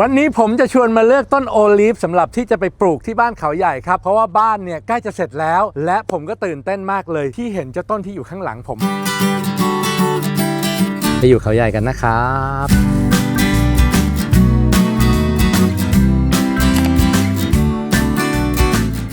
วันนี้ผมจะชวนมาเลือกต้นโอลีฟสำหรับที่จะไปปลูกที่บ้านเขาใหญ่ครับ เพราะว่าบ้านเนี่ยใกล้จะเสร็จแล้ว และผมก็ตื่นเต้นมากเลยที่เห็นเจ้าต้นที่อยู่ข้างหลังผม ไปอยู่เขาใหญ่กันนะครับ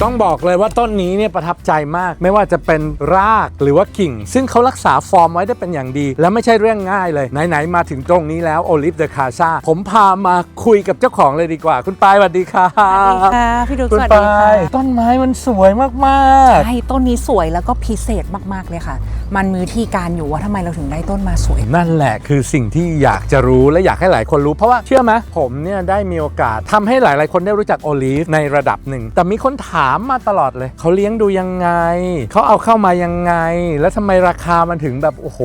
ต้องบอกเลยว่าต้นนี้เนี่ยประทับใจมาก ไม่ว่าจะเป็นรากหรือว่ากิ่ง ซึ่งเขารักษาฟอร์มไว้ได้เป็นอย่างดี และไม่ใช่เรื่องง่ายเลย ไหน ๆ มาถึงตรงนี้แล้วโอลิฟเดอะคาซาผมพามาคุยกับเจ้าของเลยดีกว่า คุณปายสวัสดีครับสวัสดีค่ะพี่ดุ๊กคุณสวัสปดีค่ะายต้นไม้มันสวยมาก ใช่ต้นนี้สวยแล้วก็พิเศษมากๆเลยค่ะ มันมีวิธีการอยู่ว่าทำไมเราถึงได้ต้นมาสวยๆนั่นแหละคือสิ่งที่อยากจะรู้และอยากให้หลายคนรู้เพราะว่าเชื่อไหมผมเนี่ยได้มีโอกาสทำให้หลาย ๆ คนได้รู้จักโอลิฟในระดับหนึ่ง แต่มีคนถามมาตลอดเลย เขาเลี้ยงดูยังไง เขาเอาเข้ามายังไง แล้วทำไมราคามันถึงแบบโอ้โห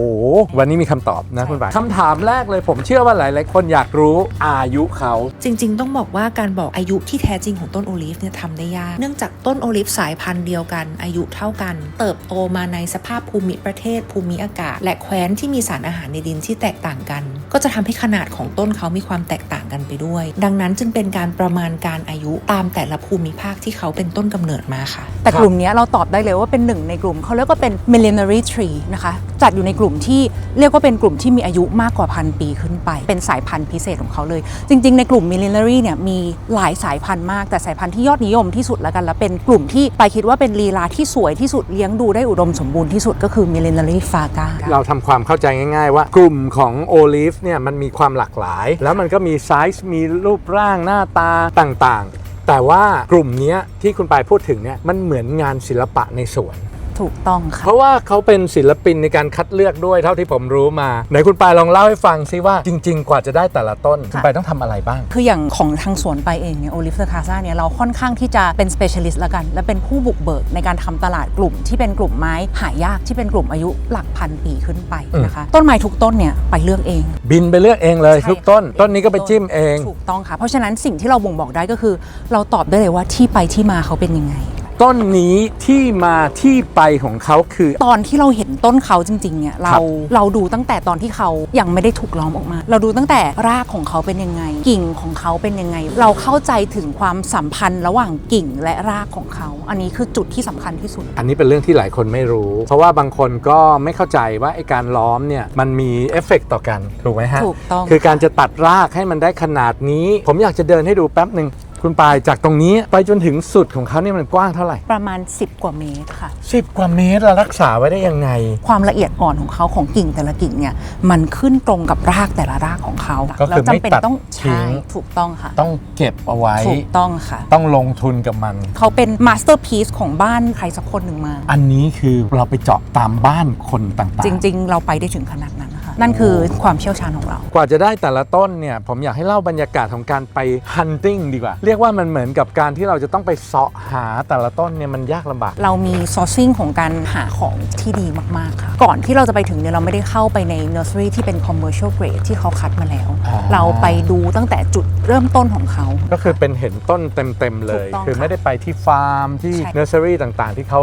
วันนี้มีคำตอบนะคุณปายคำถามแรกเลยผมเชื่อว่าหลาย ๆ คนอยากรู้อายุเขา จริง ๆ ต้องบอกว่าการบอกอายุที่แท้จริงของต้นโอลิฟเนี่ยทำได้ยากเนื่องจากต้นโอลิฟสายพันธุ์เดียวกัน อายุเท่ากัน เติบโตมาในสภาพภูมิประเทศภูมิอากาศ และแคว้นที่มีสารอาหารในดินที่แตกต่างกัน ก็จะทำให้ขนาดของต้นเขามีความแตกต่างกันไปด้วย ดังนั้นจึงเป็นการประมาณการอายุตามแต่ละภูมิภาคที่เขาเป็นต้นกำเนิดมาค่ะ แต่กลุ่มเนี้ยเราตอบได้เลยว่าเป็นหนึ่งในกลุ่มเขาเรียกว่าเป็น millenary tree นะคะจัดอยู่ในกลุ่มที่เรียกว่าเป็นกลุ่มที่มีอายุมากกว่าพันปีขึ้นไป เป็นสายพันธุ์พิเศษของเขาเลย จริง ๆ ในกลุ่ม millenary เนี่ยมีหลายสายพันธุ์มาก แต่สายพันธุ์ที่ยอดนิยมที่สุดแล้วกันและเป็นกลุ่มที่ไปคิดว่าเป็นลีลาที่สวยที่สุดเลี้ยงดูได้อุดมสมบูรณ์ที่สุดก็คือ millenary faga เราทำความเข้าใจง่ายๆว่ากลุ่มของโอลิฟเนี่ยมันมีความหลากหลาย แล้วมันก็มีไซส์มีรูปร่างหน้าตาต่างๆ แต่ว่ากลุ่มเนี้ยที่คุณปายพูดถึงเนี่ยมันเหมือนงานศิลปะในสวน ถูกต้องค่ะ เพราะว่าเขาเป็นศิลปินในการคัดเลือกด้วยเท่าที่ผมรู้มาไหนคุณปายลองเล่าให้ฟังซิว่าจริง ๆ กว่าจะได้แต่ละต้นคุณปายต้องทำอะไรบ้าง คืออย่างของทางสวนไปเองเนี่ยโอลิฟเ r อร์คาซาเนี่ยเราค่อนข้างที่จะเป็น specialist ละกัน และเป็นผู้บุกเบิกในการทำตลาดกลุ่มที่เป็นกลุ่มไม้หายากที่เป็นกลุ่มอายุหลักพันปีขึ้นไปนะคะต้นไม้ทุกต้นเนี่ยไปเลือกเอง บินไปเลือกเองเลยใช่ทุกต้นค่ะต้นนี้ก็ไปจิ้มเองถูกต้องค่ะเพราะฉะนั้นสิ่งที่เราบ่งบอกได้ก็คือ เราตอบได้เลยว่าที่ไปที่มาเขาเป็นยังไง ต้นนี้ที่มาที่ไปของเขาคือ ตอนที่เราเห็นต้นเขาจริงๆเนี่ยเราเราดูตั้งแต่ตอนที่เขายังไม่ได้ถูกล้อมออกมา เราดูตั้งแต่รากของเขาเป็นยังไง กิ่งของเขาเป็นยังไง เราเข้าใจถึงความสัมพันธ์ระหว่างกิ่งและรากของเขา อันนี้คือจุดที่สำคัญที่สุด อันนี้เป็นเรื่องที่หลายคนไม่รู้ เพราะว่าบางคนก็ไม่เข้าใจว่าไอการล้อมเนี่ยมันมีเอฟเฟกต์ต่อกันถูกไหมฮะถูกต้องคือการจะตัดรากให้มันได้ขนาดนี้ ผมอยากจะเดินให้ดูแป๊บหนึ่ง คุณปายจากตรงนี้ไปจนถึงสุดของเขาเนี่ยมันกว้างเท่าไหร่ ประมาณ 10 กว่าเมตรค่ะ 10 กว่าเมตรเรารักษาไว้ได้ยังไง ความละเอียดอ่อนของเขาของกิ่งแต่ละกิ่งเนี่ยมันขึ้นตรงกับรากแต่ละรากของเขาก็คือแล้วจำเป็นไม่ตัดต้องทิ้ใช่งถูกต้องค่ะ ต้องเก็บเอาไว้ถูกต้องค่ะ ต้องลงทุนกับมัน เขาเป็นมาสเตอร์พีซของบ้านใครสักคนหนึ่งมา อันนี้คือเราไปเจาะตามบ้านคนต่างๆ จริง ๆ เราไปได้ถึงขนาดนั้น นะคะนั่นคือความเชี่ยวชาญของเรา กว่าจะได้แต่ละต้นเนี่ยผมอยากให้เล่าบรรยากาศของการไป hunting ดีกว่า เรียกว่ามันเหมือนกับการที่เราจะต้องไปเสาะหาแต่ละต้นเนี่ยมันยากลำบาก เรามี sourcing ของการหาของที่ดีมากๆค่ะ ก่อนที่เราจะไปถึงเนี่ยเราไม่ได้เข้าไปใน nursery ที่เป็น commercial grade ที่เขาคัดมาแล้ว อ๋อ เราไปดูตั้งแต่จุดเริ่มต้นของเขา ก็คือเป็นเห็นต้นเต็ม ๆ เลย ถูกต้องคือค่ะไม่ได้ไปที่ฟาร์มที่ใช่ เนอร์เซอรี่ต่างๆ ที่เขา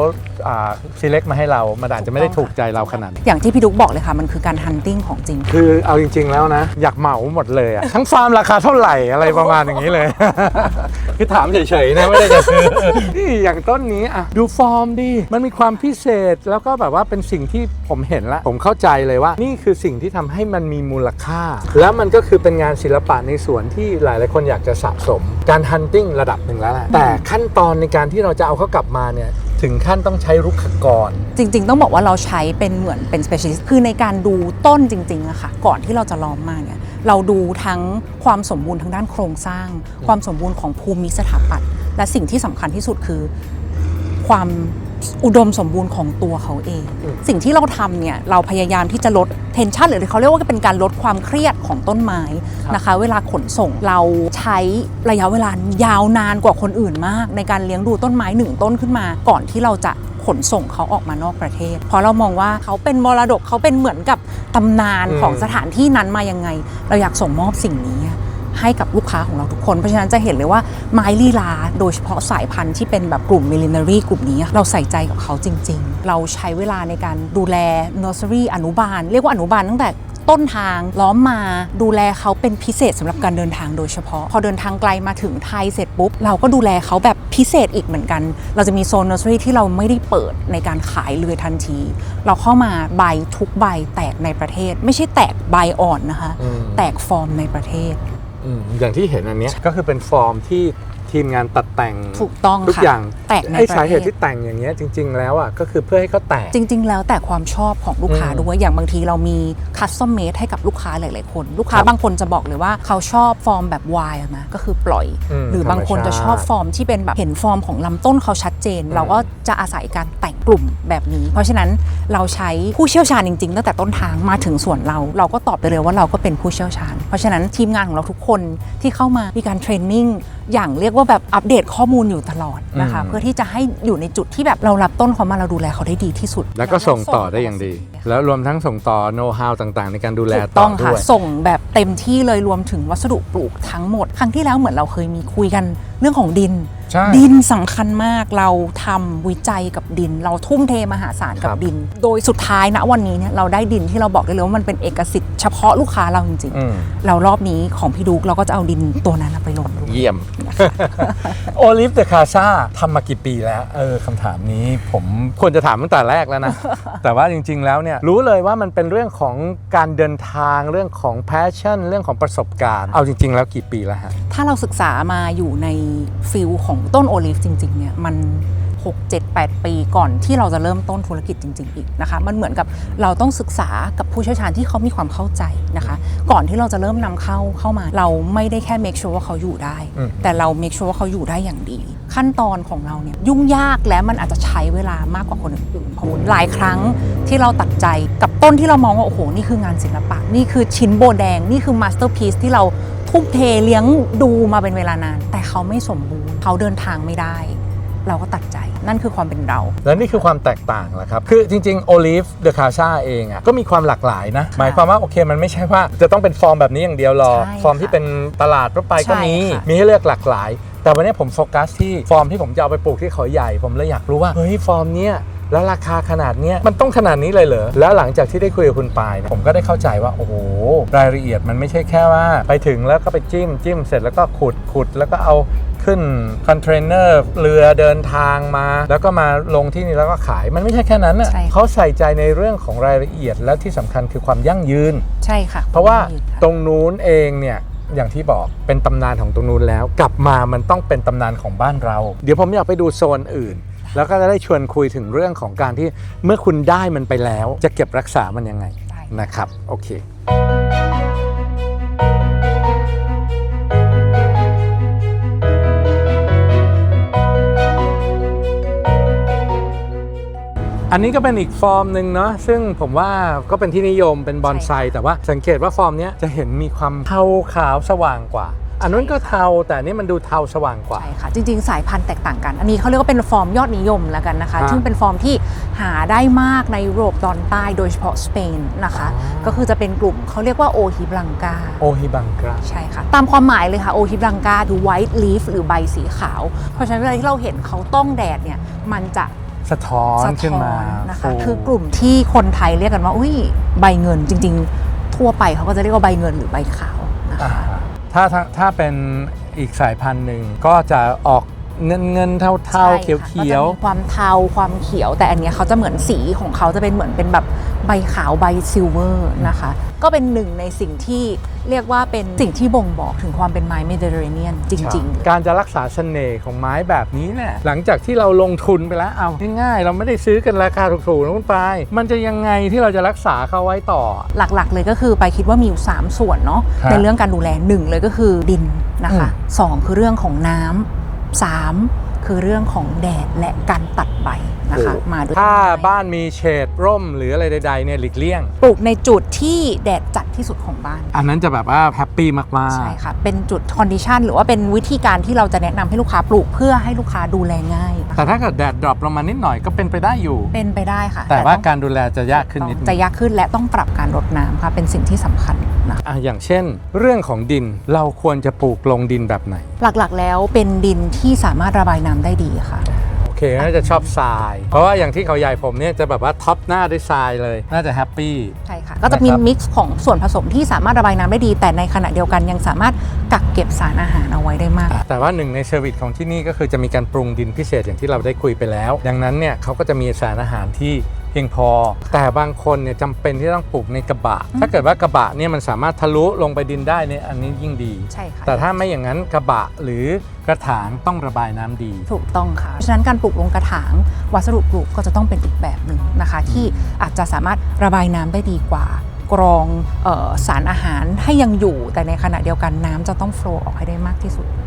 อ่า select มาให้เรา มันอาจจะไม่ได้ถูกใจเราขนาดนั้น อย่างที่พี่ดุ๊กบอกเลยค่ะ มันคือการ hunting ของจริง คือเอาจริง ๆ แล้วนะ อยากเหมาหมดเลยอะทั้งฟาร์มราคาเท่าไหร่อะไรประมาณอย่างนี้เลย คือถามเฉยๆนะไม่ได้จะซื้อนี่อย่างต้นนี้อะดูฟอร์มดิมันมีความพิเศษแล้วก็แบบว่าเป็นสิ่งที่ผมเห็นละ ผมเข้าใจเลยว่า นี่คือสิ่งที่ทำให้มันมีมูลค่า แล้วมันก็คือเป็นงานศิลปะในสวนที่หลายๆคนอยากจะสะสม การฮันติ้งระดับหนึ่งแล้วแหละแต่ขั้นตอนในการที่เราจะเอาเขากลับมาเนี่ย ถึงขั้นต้องใช้รุกขกร จริง ๆ ต้องบอกว่าเราใช้เป็นเหมือนเป็น specialist คือในการดูต้นจริงๆอะค่ะก่อนที่เราจะล้อมมาเนี่ยเราดูทั้งความสมบูรณ์ทางด้านโครงสร้าง ความสมบูรณ์ของภูมิสถาปัตย์และสิ่งที่สำคัญที่สุดคือ ความ อุดมสมบูรณ์ของตัวเขาเองอืมสิ่งที่เราทำเนี่ยเราพยายามที่จะลดเทนชันหรือเขาเรียกว่าเป็นการลดความเครียดของต้นไม้นะคะ เวลาขนส่งเราใช้ระยะเวลายาวนานกว่าคนอื่นมาก ในการเลี้ยงดูต้นไม้หนึ่งต้นขึ้นมา ก่อนที่เราจะขนส่งเขาออกมานอกประเทศ เพราะเรามองว่าเขาเป็นมรดกเขาเป็นเหมือนกับตำนานอืมของสถานที่นั้นมายังไง เราอยากส่งมอบสิ่งนี้ ให้กับลูกค้าของเราทุกคน เพราะฉะนั้นจะเห็นเลยว่าไม้ลีลา โดยเฉพาะสายพันธุ์ที่เป็นแบบกลุ่มมิลลิเนอรี่กลุ่มนี้ เราใส่ใจกับเขาจริง ๆ เราใช้เวลาในการดูแลเนอร์เซอรี่อนุบาล เรียกว่าอนุบาลตั้งแต่ต้นทางล้อมมาดูแลเขาเป็นพิเศษสำหรับการเดินทางโดยเฉพาะ พอเดินทางไกลมาถึงไทยเสร็จปุ๊บ เราก็ดูแลเขาแบบพิเศษอีกเหมือนกัน เราจะมีโซน nursery ที่เราไม่ได้เปิดในการขายเลยทันที เราเข้ามาใบทุกใบแตกในประเทศ ไม่ใช่แตกใบอ่อนนะคะอืมแตกฟอร์มในประเทศ อืมอย่างที่เห็นอันเนี้ยก็คือเป็นฟอร์มที่ทีมงานตัดแต่งถูกต้องทุกค่ะอย่างแตกในไอ้ประสาเหเทตุศที่แต่งอย่างเงี้ยจริง ๆ แล้วอะก็คือเพื่อให้เขาแตกจริง ๆ แล้วแต่ความชอบของลูกค้าอืมด้วยอย่างบางทีเรามีคัสตอมเมดให้กับลูกค้าหลาย ๆ คน ลูกค้าครับบางคนจะบอกเลยว่าเขาชอบฟอร์มแบบวายอะนะก็คือปล่อยอืมหรือบางคนธรรมชาติจะชอบฟอร์มที่เป็นแบบเห็นฟอร์มของลำต้นเขาชัด เจน เราก็จะอาศัยการแต่งกลุ่มแบบนี้ เพราะฉะนั้นเราใช้ผู้เชี่ยวชาญจริงๆตั้งแต่ต้นทางมาถึงส่วนเรา เราก็ตอบไปเลยว่าเราก็เป็นผู้เชี่ยวชาญ เพราะฉะนั้นทีมงานของเราทุกคนที่เข้ามามีการเทรนนิ่งอย่างเรียกว่าแบบอัปเดตข้อมูลอยู่ตลอดนะคะอืมเพื่อที่จะให้อยู่ในจุดที่แบบเรารับต้นเขามาเราดูแลเขาได้ดีที่สุด แล้วก็ส่งต่อได้อย่างดี แล้วรวมทั้งส่งต่อโน้ตฮาวต่างๆ ในการดูแลถูกต่ต้อองด้ค่ะวยส่งแบบเต็มที่เลยรวมถึงวัสดุปลูกทั้งหมด ครั้งที่แล้วเหมือนเราเคยมีคุยกันเรื่องของดิน ใช่ดินสำคัญมากเราทำวิจัยกับดิน เราทุ่มเทมหาศาลกับครับ ดิน โดยสุดท้ายณวันนี้เนี่ยเราได้ดินที่เราบอกได้เลยว่ามันเป็นเอกสิทธิ์เฉพาะลูกค้าเราจริงอืม ๆเรารอบนี้ของพี่ดุกเราก็จะเอาดินตัวนั้นไปลงด้วย เยี่ยม โอลิฟเดอะคาซาทำมากี่ปีแล้ว เออคำถามนี้ผมควรจะถามตั้งแต่แรกแล้วนะ แต่ว่าจริง ๆ แล้วเนี่ยรู้เลยว่ามันเป็นเรื่องของการเดินทางเรื่องของแพชชั่น เรื่องของประสบการณ์ เอาจริง ๆ แล้วกี่ปีแล้วฮะ ถ้าเราศึกษามาอยู่ในฟิลของต้นโอลิฟจริง ๆ เนี่ยมัน 6 7 8 ปีก่อนที่เราจะเริ่มต้นธุรกิจจริง ๆ อีกนะคะ มันเหมือนกับเราต้องศึกษากับผู้เชี่ยวชาญที่เขามีความเข้าใจนะคะ ก่อนที่เราจะเริ่มนำเข้าเข้ามา เราไม่ได้แค่ make sure ว่าเขาอยู่ได้อืมแต่เรา make sure ว่าเขาอยู่ได้อย่างดี ขั้นตอนของเราเนี่ยยุ่งยากและมันอาจจะใช้เวลามากกว่าคนอื่นๆเพราะหลายครั้งที่เราตัดใจกับต้นที่เรามองว่าโอ้โหนี่คืองานศิลปะ นี่คือชิ้นโบแดง นี่คือมาสเตอร์พีซที่เราทุ่มเทเลี้ยงดูมาเป็นเวลานาน แต่เขาไม่สมบูรณ์ เขาเดินทางไม่ได้ เราก็ตัดใจ นั่นคือความเป็นเรา และนี่คือความแตกต่างแหละครับ คือจริงๆ Olive the Casa เองอะก็มีความหลากหลายนะ หมายความว่าโอเคมันไม่ใช่ว่าจะต้องเป็นฟอร์มแบบนี้อย่างเดียวหรอก ใช่ฟอร์มที่เป็นตลาดทั่วไปก็มี ใช่ค่ะ มีให้เลือกหลากหลาย แต่วันนี้ผมโฟกัสที่ฟอร์มที่ผมจะเอาไปปลูกที่เขาใหญ่ ผมเลยอยากรู้ว่าเฮ้ยฟอร์มเนี้ย แล้วราคาขนาดเนี้ยมันต้องขนาดนี้เลยเหรอ แล้วหลังจากที่ได้คุยกับคุณปายเนี่ยผมก็ได้เข้าใจว่า โอ้โห รายละเอียดมันไม่ใช่แค่ว่า ไปถึงแล้วก็ไปจิ้มจิ้มเสร็จแล้วก็ขุดขุดแล้วก็เอาขึ้นคอนเทนเนอร์เรือเดินทางมา แล้วก็มาลงที่นี่แล้วก็ขายมันไม่ใช่แค่นั้นน่ะใช่ค่ะ เขาใส่ใจในเรื่องของรายละเอียดและที่สำคัญคือความยั่งยืน ใช่ค่ะเพราะว่ายืนค่ะตรงนู้นเองเนี่ยอย่างที่บอกเป็นตำนานของตรงนู้นแล้ว กลับมามันต้องเป็นตำนานของบ้านเรา เดี๋ยวผมอยากไปดูโซนอื่น แล้วก็จะได้ชวนคุยถึงเรื่องของการที่เมื่อคุณได้มันไปแล้ว จะเก็บรักษามันยังไงได้นะครับ โอเคอันนี้ก็เป็นอีกฟอร์มหนึ่งเนาะซึ่งผมว่าก็เป็นที่นิยมเป็นบอนไซใช่ค่ะแต่ว่าสังเกตว่าฟอร์มเนี้ยจะเห็นมีความเทาขาวสว่างกว่า อันนู้นก็เทาแต่อันนี่มันดูเทาสว่างกว่า ใช่ค่ะ จริงๆ สายพันธุ์แตกต่างกัน อันนี้เขาเรียกว่าเป็นฟอร์มยอดนิยมแล้วกันนะคะฮะซึ่งเป็นฟอร์มที่หาได้มากในยุโรปตอนใต้โดยเฉพาะสเปนนะคะอ๋อก็คือจะเป็นกลุ่มเขาเรียกว่าโอฮิบลังกา โอฮิบังกราใช่ค่ะ ตามความหมายเลยค่ะโอฮิบลังกาคือไวท์ลีฟหรือใบสีขาว เพราะฉะนั้นเวลาที่เราเห็นเขาต้องแดดเนี่ยมันจะสะท้อนสะขึ้นท้อมานนะคะฟูคือกลุ่มที่คนไทยเรียกกันว่าอุ้ยใบเงินจริง ๆ ทั่วไปเขาก็จะเรียกว่าใบเงินหรือใบขาวนะคะอ่า ถ้าถ้าถ้าเป็นอีกสายพันธุ์หนึ่งก็จะออกเงินเงินเทาเทาใช่เขียวค่ะเขียวก็จะมีความเทาความเขียว แต่อันเนี้ยเขาจะเหมือนสีของเขาจะเป็นเหมือนเป็นแบบใบขาวใบซิลเวอร์นะคะ ก็เป็นหนึ่งในสิ่งที่เรียกว่าเป็นสิ่งที่บ่งบอกถึงความเป็นไม้เมดิเตอร์เรเนียนจริง ๆ การจะรักษาเสน่ห์ของไม้แบบนี้เนี่ยหลังจากที่เราลงทุนไปแล้วเอาง่ายๆ เราไม่ได้ซื้อกันราคาถูกๆนะคุณปายมันจะยังไงที่เราจะรักษาเขาไว้ต่อ หลักๆ เลยก็คือไปคิดว่ามีอยู่ 3 ส่วนเนาะครับในเรื่องการดูแลหนึ่งเลยก็คือดินนะคะสองคือเรื่องของน้ำสาม คือเรื่องของแดดและการตัดใบนะคะโอ้มาด้วยถ้าต้นไม้บ้านมีเฉดร่มหรืออะไรใดๆเนี่ยหลีกเลี่ยง ปลูกในจุดที่แดดจัดที่สุดของบ้าน อันนั้นจะแบบว่าแฮปปี้มากใช่ค่ะ เป็นจุดคอนดิชันหรือว่าเป็นวิธีการที่เราจะแนะนำให้ลูกค้าปลูกเพื่อให้ลูกค้าดูแลง่ายๆนะคะแต่ถ้าเกิดแดดดรอปลงมานิดหน่อยก็เป็นไปได้อยู่ เป็นไปได้ค่ะ แต่ว่าต้องการดูแลจะยากขึ้นนิดนึงจะยากขึ้นและต้องปรับการรดน้ำค่ะเป็นสิ่งที่สำคัญนะคะอะอย่างเช่น เรื่องของดินเราควรจะปลูกลงดินแบบไหนหลักๆ แล้วเป็นดินที่สามารถระบายน้ำได้ดีค่ะเคน่าจะชอบทราย เพราะว่าอย่างที่เขาใหญ่ผมเนี่ยจะแบบว่าท็อปหน้าด้วยทรายเลย น่าจะแฮปปี้ ใช่ค่ะ ก็จะมีนะครับมิกซ์ของส่วนผสมที่สามารถระบายน้ำได้ดี แต่ในขณะเดียวกันยังสามารถกักเก็บสารอาหารเอาไว้ได้มาก แต่ว่าหนึ่งในเซอร์วิสของที่นี่ก็คือจะมีการปรุงดินพิเศษอย่างที่เราได้คุยไปแล้ว ดังนั้นเนี่ยเขาก็จะมีสารอาหารที่เพียงพอ แต่บางคนเนี่ยจำเป็นที่ต้องปลูกในกระบะ ถ้าเกิดว่ากระบะเนี่ยมันสามารถทะลุลงไปดินได้เนี่ยอันนี้ยิ่งดี ใช่ค่ะ แต่ถ้าไม่อย่างนั้นกระบะหรือกระถางต้องระบายน้ำดี ถูกต้องค่ะ เพราะฉะนั้นการปลูกลงกระถาง วัสดุปลูกก็จะต้องเป็นอีกแบบหนึ่งนะคะ ที่อาจจะสามารถระบายน้ำได้ดีกว่ากรองเออสารอาหารให้ยังอยู่ แต่ในขณะเดียวกันน้ำจะต้องโฟลว์ออกให้ได้มากที่สุดนะคะ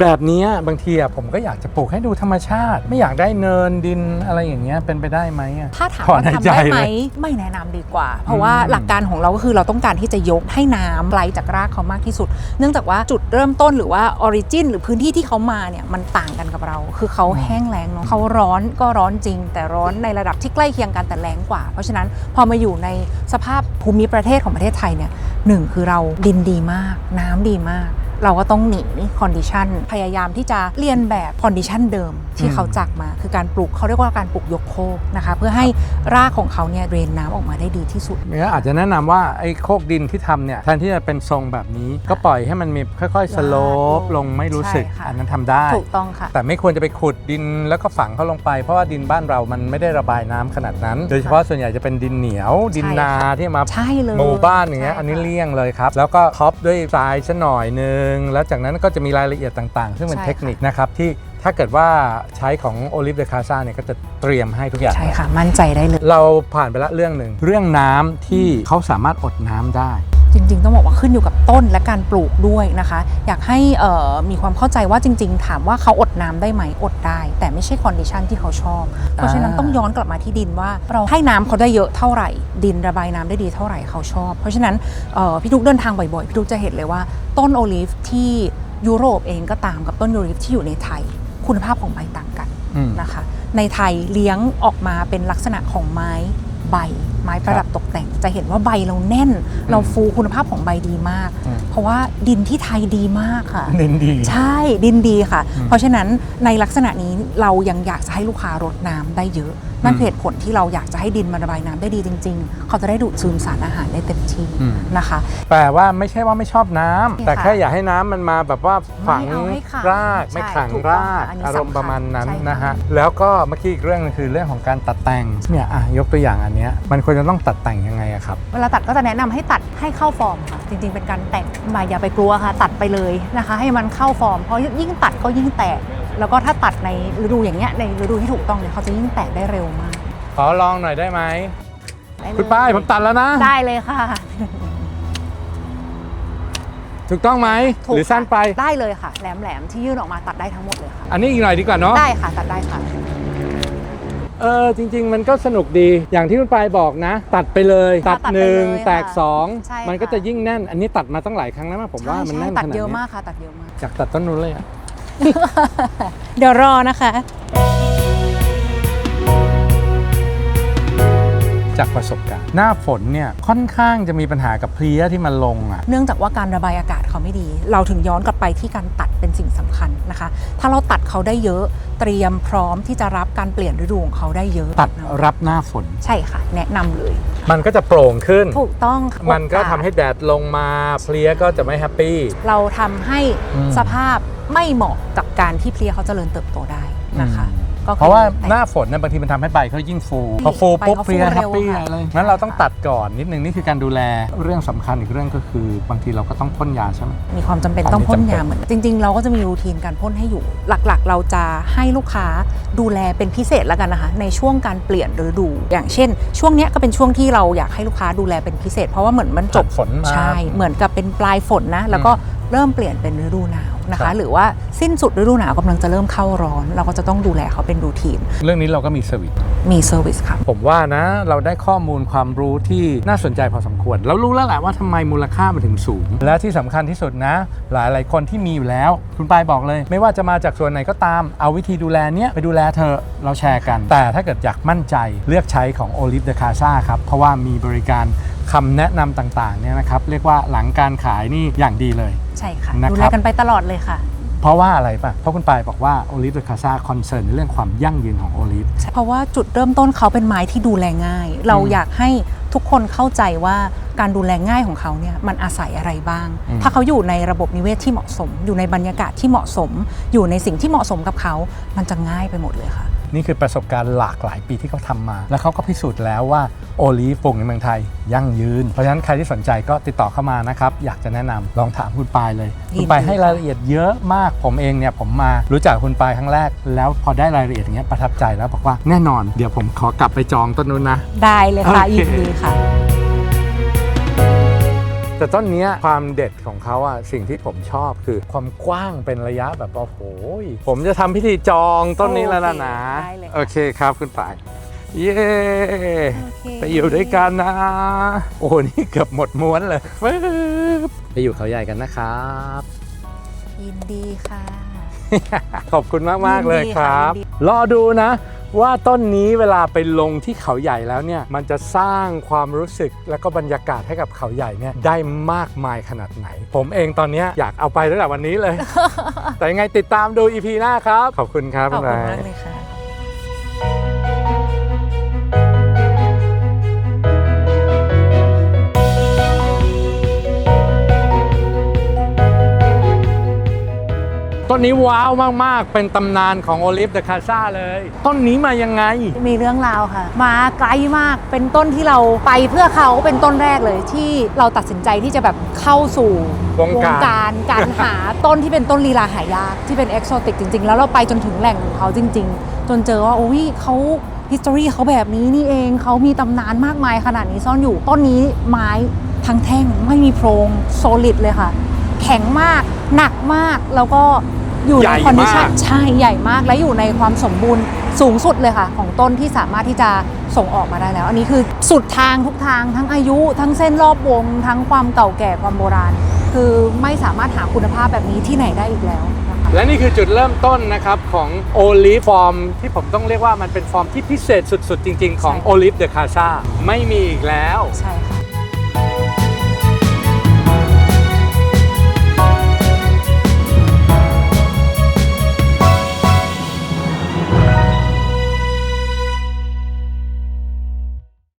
แบบเนี้ยบางทีอะผมก็อยากจะปลูกให้ดูธรรมชาติ ไม่อยากได้เนินดินอะไรอย่างเงี้ยเป็นไปได้ไหมอะถ้าถามถอนว่าหายทำใจได้ไหมเลยไม่แนะนำดีกว่า เพราะว่าอืมหลักการของเราก็คือเราต้องการที่จะยกให้น้ำไหลจากรากเขามากที่สุด เนื่องจากว่าจุดเริ่มต้นหรือว่าออริจินหรือพื้นที่ที่เขามาเนี่ยมันต่างกันกับเรา คือเขาแห้งแล้งเนาะเขาร้อนก็ร้อนจริง แต่ร้อนในระดับที่ใกล้เคียงกันแต่แรงกว่า เพราะฉะนั้นพอมาอยู่ในสภาพภูมิประเทศของประเทศไทยเนี่ยหนึ่งคือเราดินดีมาก น้ำดีมาก เราก็ต้องหนีคอนดิชันพยายามที่จะเรียนแบบคอนดิชันเดิมที่เขาจากมา คือการปลูกเขาเรียกว่าการปลูกยกโคกนะคะ เพื่อให้รากของเขาเนี่ยเดรนน้ำออกมาได้ดีที่สุดเนี่ยอาจจะแนะนำว่าไอ้โคกดินที่ทำเนี่ยแทนที่จะเป็นทรงแบบนี้ ก็ปล่อยให้มันมีค่อยๆสโลปลงไม่รู้สึกใช่ค่ะอันนั้นทำได้ถูกต้องค่ะแต่ไม่ควรจะไปขุดดินแล้วก็ฝังเขาลงไปเพราะว่าดินบ้านเรามันไม่ได้ระบายน้ำขนาดนั้น โดยเฉพาะส่วนใหญ่จะเป็นดินเหนียว ดินนาที่มาใช่เลยหมู่บ้านอย่างเงี้ยใช่อันนี้ค่ะเลี่ยงเลยครับแล้วก็ท็อปด้วยทรายซะหน่อยนึงแล้วจากนั้นก็จะมีรายละเอียดต่างๆ ซึ่งเป็นใช่เทคนิคนะครับที่ถ้าเกิดว่าใช้ของโอลิฟเดคาซาเนี่ยก็จะเตรียมให้ทุกอย่าง ใช่ค่ะ มั่นใจได้เลย เราผ่านไปละเรื่องหนึ่งเรื่องน้ำที่เขาสามารถอดน้ำได้ จริงๆ ต้องบอกว่าขึ้นอยู่กับต้นและการปลูกด้วยนะคะ อยากให้มีความเข้าใจว่าจริง ๆ ถามว่าเขาอดน้ำได้ไหมอดได้ แต่ไม่ใช่คอนดิชันที่เขาชอบ เพราะฉะนั้นต้องย้อนกลับมาที่ดินว่า เราให้น้ำเขาได้เยอะเท่าไหร่ ดินระบายน้ำได้ดีเท่าไหร่เขาชอบ เพราะฉะนั้นพี่ทุกเดินทางบ่อยๆพี่ทุกจะเห็นเลยว่าต้นโอลิฟที่ยุโรปเองก็ตามกับต้นโอลิฟที่อยู่ในไทย คุณภาพของใบต่างกันนะคะในไทยเลี้ยงออกมาเป็นลักษณะของไม้ ใบไม้ประดับตกแต่ง จะเห็นว่าใบเราแน่น เราฟูคุณภาพของใบดีมากอืมเพราะว่าดินที่ไทยดีมากค่ะเน้นดี ใช่ดินดีค่ะอืมเพราะฉะนั้นในลักษณะนี้เรายังอยากจะให้ลูกค้ารดน้ำได้เยอะ นั่นอืมคือเหตุผลที่เราอยากจะให้ดินมันระบายน้ำได้ดีจริง ๆ เขาจะได้ดูดซึมสารอาหารได้เต็มที่อืมนะคะแปลว่าไม่ใช่ว่าไม่ชอบน้ำใช่ค่ะแต่แค่อยากให้น้ำมันมาแบบว่าฝังไม่เอาให้ขังรากใช่ไม่ขังถูกต้องรากค่ะอันนี้อารมณ์สำคัญประมาณนั้นใช่ค่ะนะฮะแล้วก็เมื่อกี้อีกเรื่องหนึงคือเรื่องของการตัดแต่งเนี่ยอะยกตัวอย่างอันเนี้ยมันควรจะต้องตัดแต่งยังไงอะครับเวลาตัดก็จะแนะนำให้ตัดให้เข้าฟอร์มค่ะจริง ๆ เป็นการแต่งมาอย่าไปกลัวค่ะ ตัดไปเลยนะคะ ให้มันเข้าฟอร์มเพราะยิ่งตัดก็ยิ่งแตก แล้วก็ถ้าตัดในฤดูอย่างเงี้ยในฤดูที่ถูกต้องเนี่ยเขาจะยิ่งแตกได้เร็วมากขอลองหน่อยได้ไหมได้เลยคุณป้ายผมตัดแล้วนะ ได้เลยค่ะถูกต้องไหมถูกหรือสั้นไปได้เลยค่ะ แหลมๆที่ยื่นออกมาตัดได้ทั้งหมดเลยค่ะ อันนี้อีกหน่อยดีกว่าเนาะ ได้ค่ะตัดได้ค่ะ เออจริง ๆ มันก็สนุกดีอย่างที่คุณปายบอกนะ ตัดไปเลยค่ะตัดตัดไปหนึ่งเลยแตกค่ะสองใช่มันก็ค่ะจะยิ่งแน่น อันนี้ตัดมาตั้งหลายครั้งแล้วนะผมว่ามันใช่แน่นตัขดนาดเยอะนี้มากค่ะ ตัดเยอะมากอยากตัดต้นนู้นเลยอะ เดี๋ยวรอนะคะ จากประสบการณ์ หน้าฝนเนี่ยค่อนข้างจะมีปัญหากับเพลี้ยที่มันลงอะ เนื่องจากว่าการระบายอากาศเขาไม่ดี เราถึงย้อนกลับไปที่การตัดเป็นสิ่งสำคัญนะคะ ถ้าเราตัดเขาได้เยอะเตรียมพร้อมที่จะรับการเปลี่ยนฤดูของเขาได้เยอะ ตัดรับหน้าฝน ใช่ค่ะ แนะนำเลย มันก็จะโปร่งขึ้น ถูกต้องค่ะมันก็ทำให้แดดลงมาเพลี้ยก็จะไม่แฮปปี้เราทำให้อืมสภาพไม่เหมาะกับการที่เพลียเขาเจริญเติบโตได้นะคะอืม ก็คือเพราะว่าหน้าฝนเนี่ยบางทีมันทำให้ใบเขายิ่งฟูพอฟูใบปุ๊บเขาเพลี้ยฟูแฮเร็ปวปี้ค่ะ เลยงั้นเราต้องตัดก่อนนิดนึงนี่คือการดูแลเรื่องสำคัญอีกเรื่องก็คือบางทีเราก็ต้องพ่นยาใช่ไหม มีความจำเป็นของต้องพ่นที่จำเป็นยาเหมือนจริง ๆ เราก็จะมีรูทีนการพ่นให้อยู่ หลักๆ เราจะให้ลูกค้าดูแลเป็นพิเศษแล้วกันนะคะ ในช่วงการเปลี่ยนฤดู อย่างเช่น ช่วงเนี้ยก็เป็นช่วงที่เราอยากให้ลูกค้าดูแลเป็นพิเศษ เพราะว่าเหมือนมันจบฝนมา ใช่ เหมือนกับเป็นปลายฝนนะ แล้วก็เริ่มเปลี่ยนเป็นฤดูหนาว นะครัคะ บ หรือว่าสิ้นสุดฤดูหนาวกำลังจะเริ่มเข้าร้อน เราก็จะต้องดูแลเขาเป็นรูทีนเรื่องนี้เราก็มีเซอร์วิสมีเซอร์วิสค่ะ ผมว่านะ เราได้ข้อมูลความรู้ที่น่าสนใจพอสมควรแล้วรู้แล้วแหละว่าทำไมมูลค่ามันถึงสูง และที่สำคัญที่สุดนะหลายหลายๆคนที่มีอยู่แล้ว คุณปายบอกเลย ไม่ว่าจะมาจากส่วนไหนก็ตาม เอาวิธีดูแลเนี้ยไปดูแลเธอะเราแชร์กัน แต่ถ้าเกิดอยากมั่นใจเลือกใช้ของ Olive de Casa ครับ เพราะว่ามีบริการ คำแนะนำต่างๆเนี่ยนะครับ เรียกว่าหลังการขายนี่อย่างดีเลย ใช่ค่ะ นะครับ ดูแลกันไปตลอดเลยค่ะพเพราะว่าอะไรป่ะ เพราะคุณปายบอกว่าโอลิฟเดคาซาคอนเซิร์นในเรื่องความยั่งยืนของโอลิฟ เพราะว่าจุดเริ่มต้นเขาเป็นไม้ที่ดูแลง่าย เราอยากให้ทุกคนเข้าใจว่าการดูแลง่ายของเขาเนี่ยมันอาศัยอะไรบ้าง อืม ถ้าเขาอยู่ในระบบนิเวศที่เหมาะสม อยู่ในบรรยากาศที่เหมาะสม อยู่ในสิ่งที่เหมาะสมกับเขา มันจะง่ายไปหมดเลยค่ะ นี่คือประสบการณ์หลากหลายปีที่เขาทำมา แล้วเขาก็พิสูจน์แล้วว่าโอลีฟปลูกในเมืองไทยยั่งยืน เพราะฉะนั้นใครที่สนใจก็ติดต่อเข้ามานะครับ อยากจะแนะนำลองถามคุณปายเลยยินดีคุณปายให้ค่ะรายละเอียดเยอะมากผมเองเนี่ยผมมารู้จักคุณปายครั้งแรก แล้วพอได้รายละเอียดอย่างเงี้ยประทับใจแล้วบอกว่าแน่นอน เดี๋ยวผมขอกลับไปจองต้นนู้นนะ ได้เลยค่ะโอเคยินดีค่ะ แต่ต้นเนี้ยความเด็ดของเขาอะสิ่งที่ผมชอบคือความกว้างเป็นระยะแบบโอ้โหผมจะทำพิธีจองต้นนี้แล้วนะนะโอเคได้เลยค่ะ โอเคครับคุณปายเย้โอเคไปอยู่ด้วยกันนะ โอ้โหนี่เกือบหมดม้วนเลยปึ๊บไปอยู่เขาใหญ่กันนะครับ ยินดีค่ะ ขอบคุณมากมากๆเลยยินดีคค่ะรับยินดี รอดูนะ ว่าต้นนี้เวลาไปลงที่เขาใหญ่แล้วเนี่ยมันจะสร้างความรู้สึกและก็บรรยากาศให้กับเขาใหญ่เนี่ยได้มากมายขนาดไหน ผมเองตอนเนี้ยอยากเอาไปตั้งแต่วันนี้เลย แต่ยังไงติดตามดู EP หน้าครับ ขอบคุณครับขอบคุณณมากนายเลยค่ะ ต้นนี้ว้าวมาก ๆ เป็นตำนานของโอลิฟเดอะคาซาเลย ต้นนี้มายังไง มีเรื่องราวค่ะ มาไกลมากเป็นต้นที่เราไปเพื่อเขาเป็นต้นแรกเลยที่เราตัดสินใจที่จะแบบเข้าสู่วงการรการหาต้นที่เป็นต้นลีลาหายากที่เป็นเอกโซติกจริง ๆ แล้วเราไปจนถึงแหล่งของเขาจริง ๆ จนเจอว่าโอ้ยเขา history เขาแบบนี้นี่เองเขามีตำนานมากมายขนาดนี้ซ่อนอยู่ต้นนี้ไม้ทั้งแท่งไม่มีโพรงโซลิดเลยค่ะ แข็งมาก หนักมากแล้วก็อยู่ใหในญ่คอนดิชันมากใช่ใหญ่มากและอยู่ในความสมบูรณ์สูงสุดเลยค่ะ ของต้นที่สามารถที่จะส่งออกมาได้แล้ว อันนี้คือสุดทางทุกทางทั้งอายุ ทั้งเส้นรอบวง ทั้งความเก่าแก่ความโบราณ คือไม่สามารถหาคุณภาพแบบนี้ที่ไหนได้อีกแล้วนะคะและนี่คือจุดเริ่มต้นนะครับของโอลิฟฟอร์มที่ผมต้องเรียกว่ามันเป็นฟอร์มที่พิเศษสุดๆ จริง ๆ ของใช่โอลิฟเดอะคาซาไม่มีอีกแล้วใช่ค่ะ